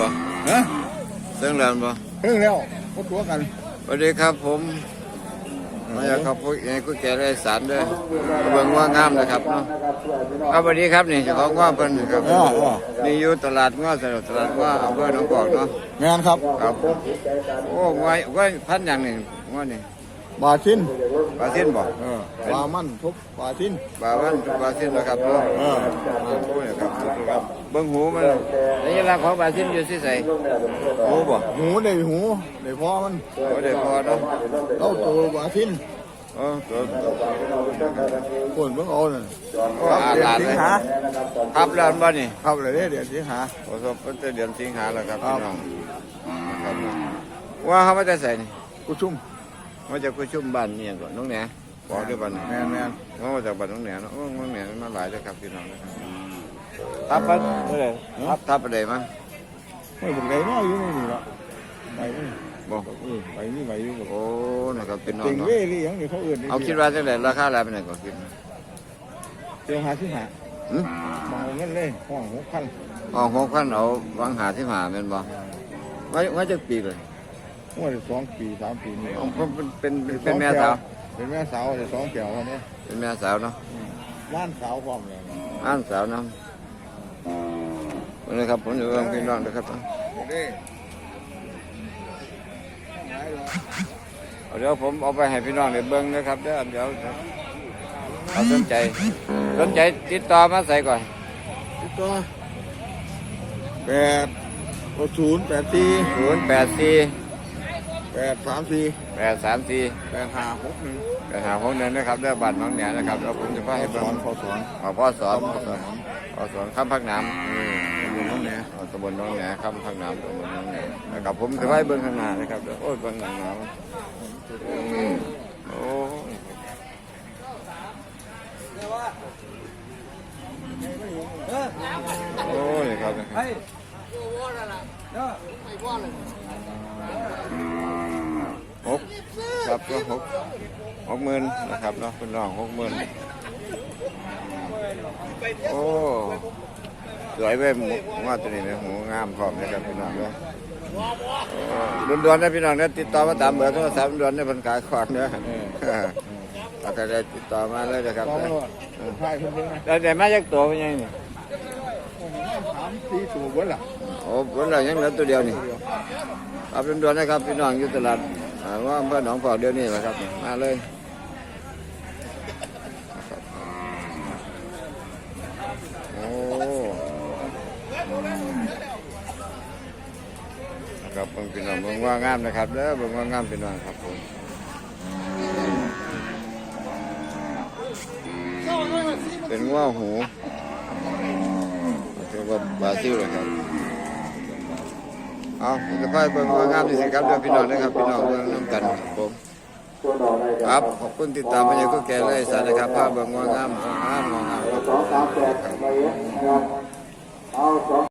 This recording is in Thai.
บ่ฮะเรื่องแล้วบ่เพิ่งแล้วพบตัวกันสวัสดีครับผมมาจากครับพวกเองก็แก่ได้สารเด้อเบิ่งว่างามนะครับเนาะครับสวัสดีครับนี่เจ้าของว่าเพิ่นครับอ่าอ่านี่อยู่ตลาดง้อตลาดตลาดง้ออำเภอหนองกอกเนาะงานครับครับ โอ้ไว้ไว้พันอย่างนี่ง้อนี่ บาทินปลาสิ้นบ่เออปลามันทุกบาทินปลาวันปลาสิ้นนะครับเนาะเออโอ้ยครับครับเบิ่งหูมันระยะเวลาของปลาสิ้นอยู่ที่ไสหูบ่หูได้หูได้พอมันบ่ได้พอเนาะเราตัวบาทินเออตัวคนเพิ่งเอาน่ะก็อาหลานสิเลงยหาครับแล้วบ่นี่ครับเลยเด้อเดือนสิงหาประสบตั้งแต่เดือนสิงหาแล้วครับครัพี่บน้องครับว่าเขามาจะใส่นี่กุชุ่ม มาจากกุชุ่มบ้านเนี่ยก่อนน้องแหน่บอกด้วยบ้านแมนแมนเขามาจากบ้านน้องแหน่เนาะโอ้น้องแหน่มาหลายเลยครับพี่น้องนะครับทับปันเท่าไหร่ทับทับไปเลยมั้งไม่เป็นไรเนาะอยู่นี่ละไปนี่บอกเออไปนี่ไปอยู่โอ้นะครับพี่น้องเก่งเนาะเว้ยหรือยังนี่เขาเอื่นเอาคิดว่าจังไดราคาอะไรเป็นไงก่อนคิดเจ้าหาสิงหาหืมมองเงินเลยห้องหกพันอ๋อหกพันเอาวางหาที่หาเป็นบ่ไว้ไว้จะปีเลย ว่าได้สองปีสามปีนี่อ๋อเป็นเป็นเป็นเป็นแม่สาว เป็นแม่สาวได้สองแก้ววันนี้เป็นแม่สาวเนาะร้านสาวพร้อมเลยอ้านสาวน้ำวันนี้ครับผมอยู่กับพี่น้องนะครับเด้อเดี๋ยวผมเอาไปให้พี่น้องเดี๋ยวเบิ้งนะครับเดี๋ยวเดี๋ยวเอาสนใจสนใจติดต่อมาใส่ก่อนติดต่อแปดศูนย์แปดสี่ศูนย์แปดสี่ แปดสามสี่แปดสามสี่แปดห้าหกหนึ่งไปหาพวกนั้นนะครับเด้อบัตรน้องเหนือนะครับแล้วผมจะพาให้สเบิ้งอนพอสอนเอาพ่อสอนพ่อสอนพ่อสอนข้ามพักน้ตำบลน้องแหน่ำเอาตำบลน้องเหนือข้ามพักน้ำตำบลน้องเหนือนะครับผมจะพาให้เบิ้งข้างหน้านะครับเด้อโอ้ยเบิ้งข้างหน้าอืมโอ้โอ้ยครับห กครับก็หกหกหมื่นนะครับเนาะคุณน้องหกหมื่นโอ้สวยเว้ยหมูว่าตัวนี้นะหมูงามพร้อมนะครับพี่น้องเนาะด่วนๆนะพี่น้องเนี่ยติดต่อมาตามเบอร์โทรศัพท์ด่วนเนี่ยเพิ่นขายของเนาะแล้วก็ได้ติดต่อมาเลยนะครับต้องรอดใช่เพิ่นเพิ่นนะแล้วแต่มาจากตัวเป็นยังไงนี่สามสี่สูบเบิ้ลล่ะโอ้บนเรายังเหลือตัวเดียวนี่ครับด่วนๆนะครับพี่น้องอยู่ตลาดอ่า ว่าอำเภอหนองพอกเดียวนี่แหละครับ มาเลยโอ้นะครับเบิ่งพี่น้องเบิ่งว่างามนะครับเด้อเบิ่งว่างามพี่น้องครับผมเป็นว่าหูเรียกว่าบาซิลเลยครับ เอาจะค่อยเบิ่งว่างามที่สิครับเด้อพี่น้องนะครับพี่น้องเบิ่งน้ำกันครับผมครับขอบคุณติดตามมาอย่างก็แก่เลยสารนะครับภาพเบิ่งว่างามว่างามงามครับ